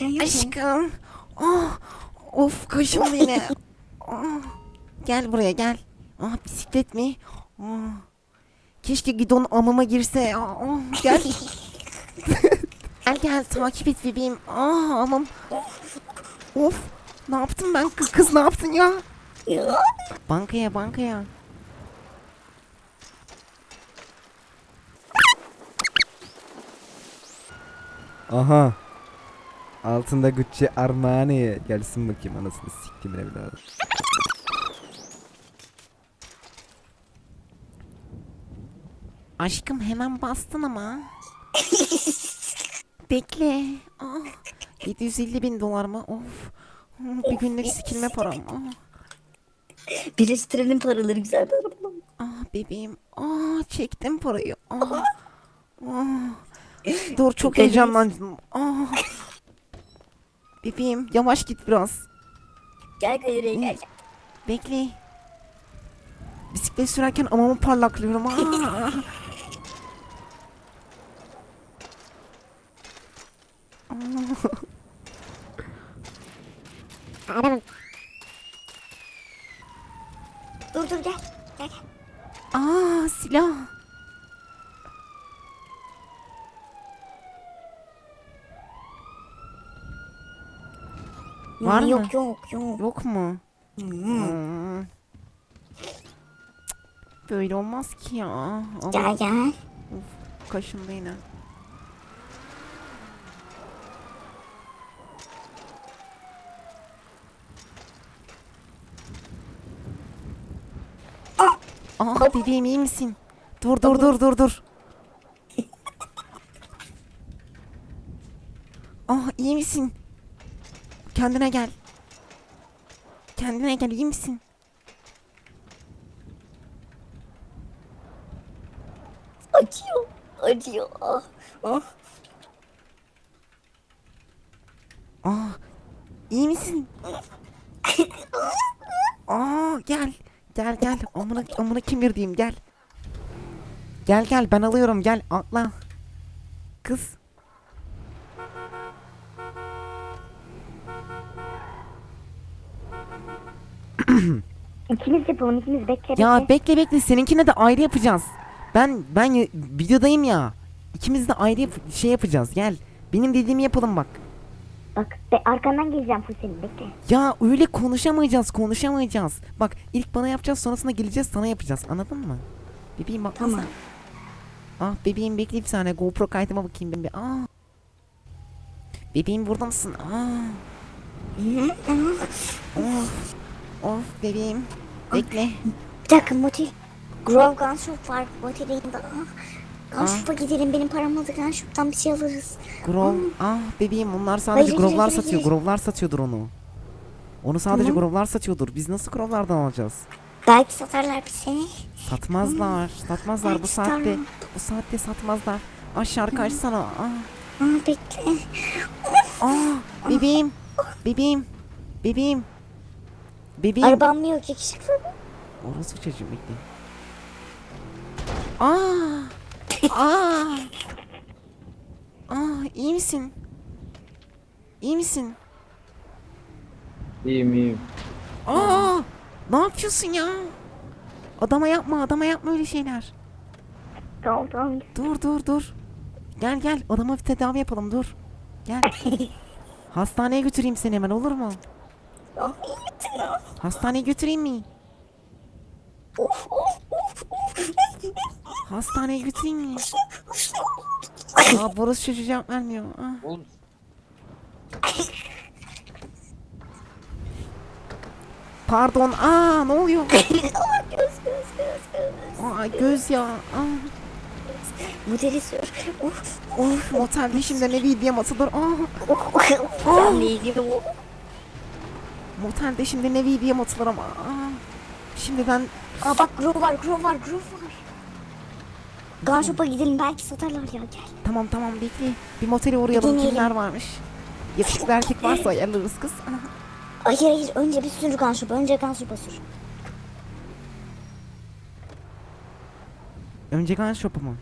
Mu? Aşkım. Ah, of kaşım yine. Ah, gel buraya gel. Ah bisiklet mi? Ah, keşke gidon amıma girse. Ah, ah, gel. gel gel takip et bebeğim. Ah amım. Of. Ne yaptım ben kız, kız ne yaptın ya? Ya. Bankaya bankaya. Aha. Altında Gucci Armani. Gelsin bakayım anasını siktim evladım. Aşkım hemen bastın ama. Bekle. Ah, 750 bin dolar mı? Of. Bir günlük sikilme param. Ah. Birleştirelim paraları güzel bir araba. Ah bebeğim. Ah çektim parayı. Ah. Ah. Dur çok heyecanlandım. Ah. Bebeğim yavaş git biraz. Gel gayrıya gel. Bekle. Bisiklet sürerken amamı parlaklıyorum. Ah. Dur dur gel. Gel gel. Aa silah. Var mı? Yok yok yok. Yok mu? Hmm. Hmm. Böyle olmaz ki ya. Allah Gel gel. kaşındı yine. Ah bebeğim iyi misin? Dur dur dur dur dur. Ah iyi misin? Kendine gel. Kendine gel iyi misin? Acıyor. Acıyor. Ah. Ah. Ah iyi misin? Aa gel. Gel gel. Amına amına kimdir diyeyim gel. Gel gel ben alıyorum gel atla. Kız. İkimiz yapalım ikimiz bekle Ya bekle bekle seninkine de ayrı yapacağız. Ben ben y- videodayım ya. İkimiz de ayrı yap- şey yapacağız gel. Benim dediğimi yapalım bak. Bak be, arkandan geleceğim full senin bekle. Ya öyle konuşamayacağız konuşamayacağız. Bak ilk bana yapacağız sonrasında geleceğiz sana yapacağız anladın mı? Bebeğim bak Tamam. Ah bebeğim bekle bir saniye GoPro kaydıma bakayım ben bir. Ah. Bebeğim burada mısın? Ah. Of. Of bebeğim. Bekle. Bir dakika motel. Grove Gun Shop var motelin yanında. Ah. Gun. Shop'a gidelim benim param oldu Gun Shop'tan bir şey alırız. Grov. Ah bebeğim onlar sadece Hayır, grovlar hayır, satıyor. hayır. Grovlar satıyordur onu. Onu sadece Tamam. grovlar satıyordur. Biz nasıl grovlardan alacağız? Belki satarlar bir seni. Satmazlar. Satmazlar bu saatte. Bu saatte satmazlar. Ah şarkı açsana. Ah. Ah bekle. Ah bebeğim. Bebeğim. Bebeğim. Bebeğim. Arabam yok yakışıklı. Orası çocuğum bekle. Aa! Aa! Aa, iyi misin? İyi misin? İyiyim iyiyim. Aa! Ne yapıyorsun ya? Adama yapma, adama yapma öyle şeyler. Tamam tamam. Dur, dur, dur. Gel gel, adama bir tedavi yapalım, dur. Gel. Hastaneye götüreyim seni hemen, olur mu? Hastaneye götüreyim mi? Hastaneye götüreyim mi? Aa, burası çocuğu cevap vermiyor. Ah. Oğlum Pardon. Aa ne oluyor? Ah, göz göz göz göz. Aa göz ya. Aa, Modeli sür. Of of motelde şimdi ne videom atılır. Aa of of. Senle ilgili bu. Motelde şimdi ne videom atılır ama. Aa, şimdiden Aa bak Grove var Grove var Grove var. Gun Shop'a gidelim belki satarlar ya gel. tamam tamam bekle. Bir motele uğrayalım. Deneyelim. Kimler varmış? Yakışıklı erkek varsa ayarlarız kız. Hayır hayır önce bir sür Gun Shop'a önce Gun Shop'a sür. Önce gun shop'u mu?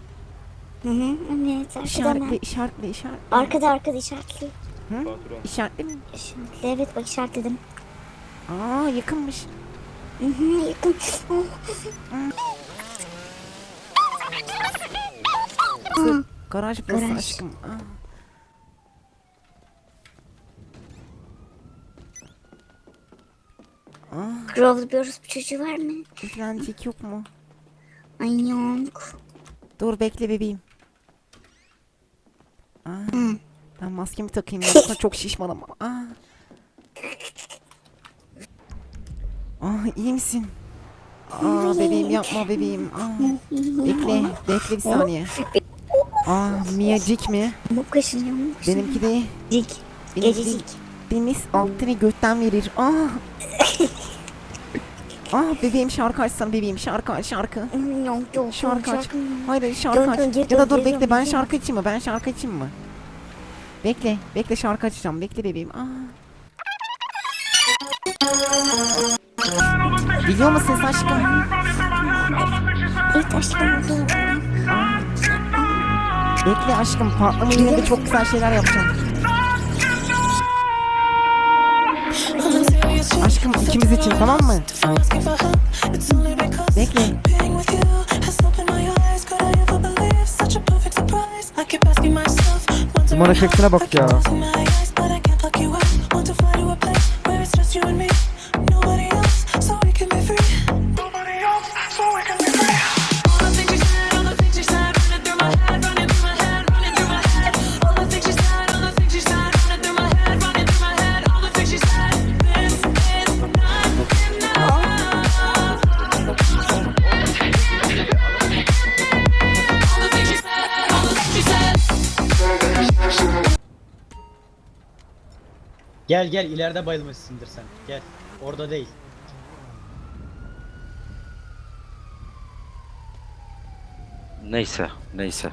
Hı hı evet arkada İşaretle hemen. işaretle işaretle. Arkada arkada işaretli. Patron. İşaretli mi? Şimdi evet bak işaretledim. Aa yakınmış. Hı hı, yakın. Sır. Garaj burası Garaj. aşkım. Aa. Aa, Grove bir çocuğu var mı? izlenecek yok mu? Ay yok. Dur bekle bebeğim. Aa, ben maskemi takayım yoksa çok şişmanım. Aa. Aa, iyi misin? Aa bebeğim yapma bebeğim. Aa, bekle, bekle bir saniye. Aa Miacik mi? Muk kaşınıyor kaşınıyor. Benimki de Dik. benimki de. Deniz altını götten verir. Aa. Aa bebeğim şarkı açsana bebeğim şarkı aç şarkı. Yok yok. Şarkı aç. Hayır hayır şarkı aç. Ya da dur bekle ben şarkı açayım mı? Ben şarkı açayım mı? Bekle. Bekle şarkı açacağım. Bekle bebeğim. Aa. Biliyor musun ses aşkım? Evet aşkım. Bekle aşkım patlama yine de çok güzel şeyler yapacağım. Aşkım ikimiz için tamam mı? Bekle. Duman efektine bak ya. Gel gel ileride bayılmışsındır sen. Gel. Orada değil. Neyse, neyse.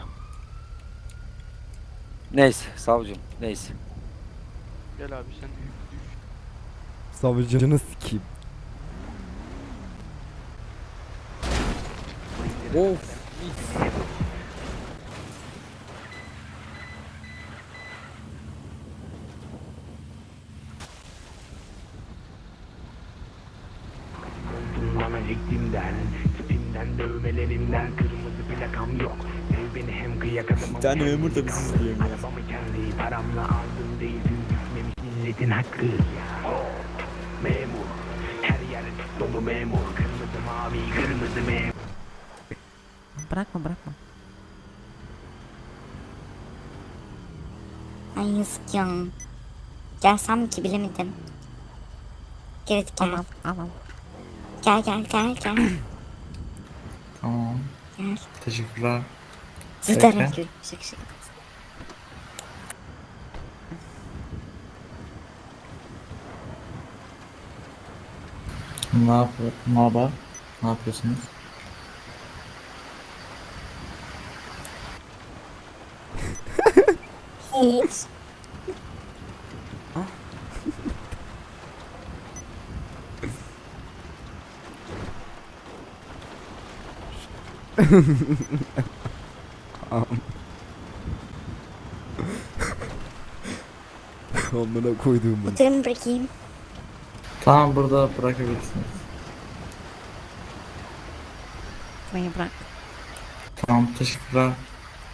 Neyse, savcım, neyse. Gel abi sen de yük düş. Savcını sikeyim. Of. Ektimden, tipimden, dövmelerimden kırmızı plakam yok. Sev beni hem kıyak adamım. Bir tane memur da bizi izliyor ya. Arabamı kendi paramla aldım değil, düşmemiş milletin hakkı ya. Memur, her yer dolu memur. Kırmızı mavi, kırmızı memur. Bırakma bırakma. Ay yazık ya. Gelsem ki bilemedim. Gel hadi Al gel. Gel gel gel gel. Tamam. Gel. Teşekkürler. Zıdara Bekle. gül. Şık şık. Ne haber? Ne yapıyorsunuz? Amına koyduğum bunu. Oturumu bırakayım. Tamam burada bırakabilirsiniz. Beni bırak. Tamam teşekkürler.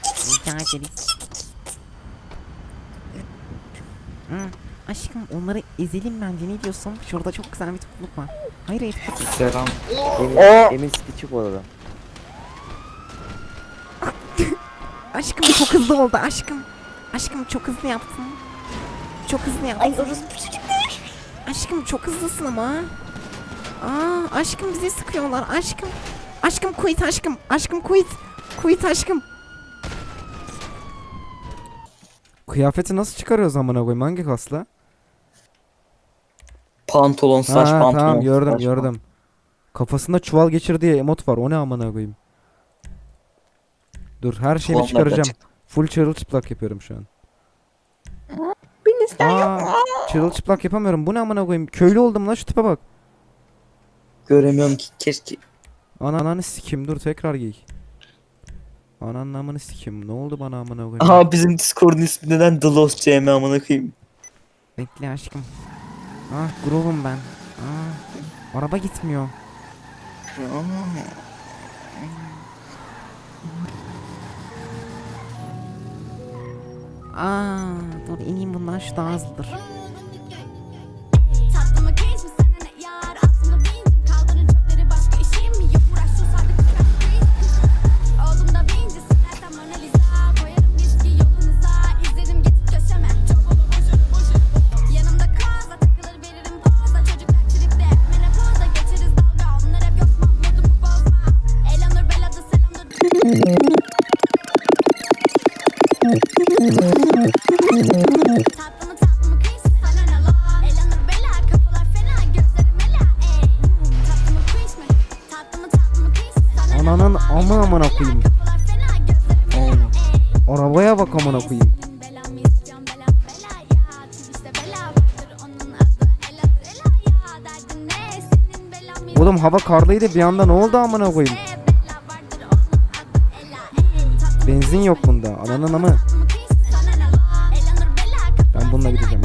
Rica ederiz. Hı, aşkım onları ezelim bence ne diyorsun? Şurada çok güzel bir topluluk var. Hayır hayır. Selam. Emin Stitch'i bu arada. Aşkım çok hızlı oldu aşkım. Aşkım çok hızlı yaptın. Çok hızlı yaptın. Ay orospu çocuk. Aşkım çok hızlısın ama. Aa aşkım bizi sıkıyorlar aşkım. Aşkım quit aşkım. Aşkım quit. Quit aşkım. Kıyafeti nasıl çıkarıyoruz amına koyayım? Hangi kasla? Pantolon, saç Ha, pantolon. tamam gördüm saç gördüm. Kafasında çuval geçir diye emot var. O ne amına koyayım? Dur her şeyimi Kolonlardan çıkaracağım. çık. Full çırılçıplak yapıyorum şu an. Beni sen Aa, çırılçıplak yapamıyorum. Bu ne amına koyayım? Köylü oldum lan şu tipe bak. Göremiyorum ki keşke. Ana ananı sikim dur tekrar giy. Ananın amını sikim. Ne oldu bana amına koyayım? Aha bizim Discord'un ismi neden The Lost CM amına koyayım. Bekle aşkım. Ah grubum ben. Ah, araba gitmiyor. Aa, dur ineyim bundan şu daha hızlıdır. Ananın ama amına koyayım. Arabaya bak amına koyayım. Oğlum hava karlıydı bir anda ne oldu amına koyayım? Benzin yok bunda. Ananın amı. Bununla gireceğim.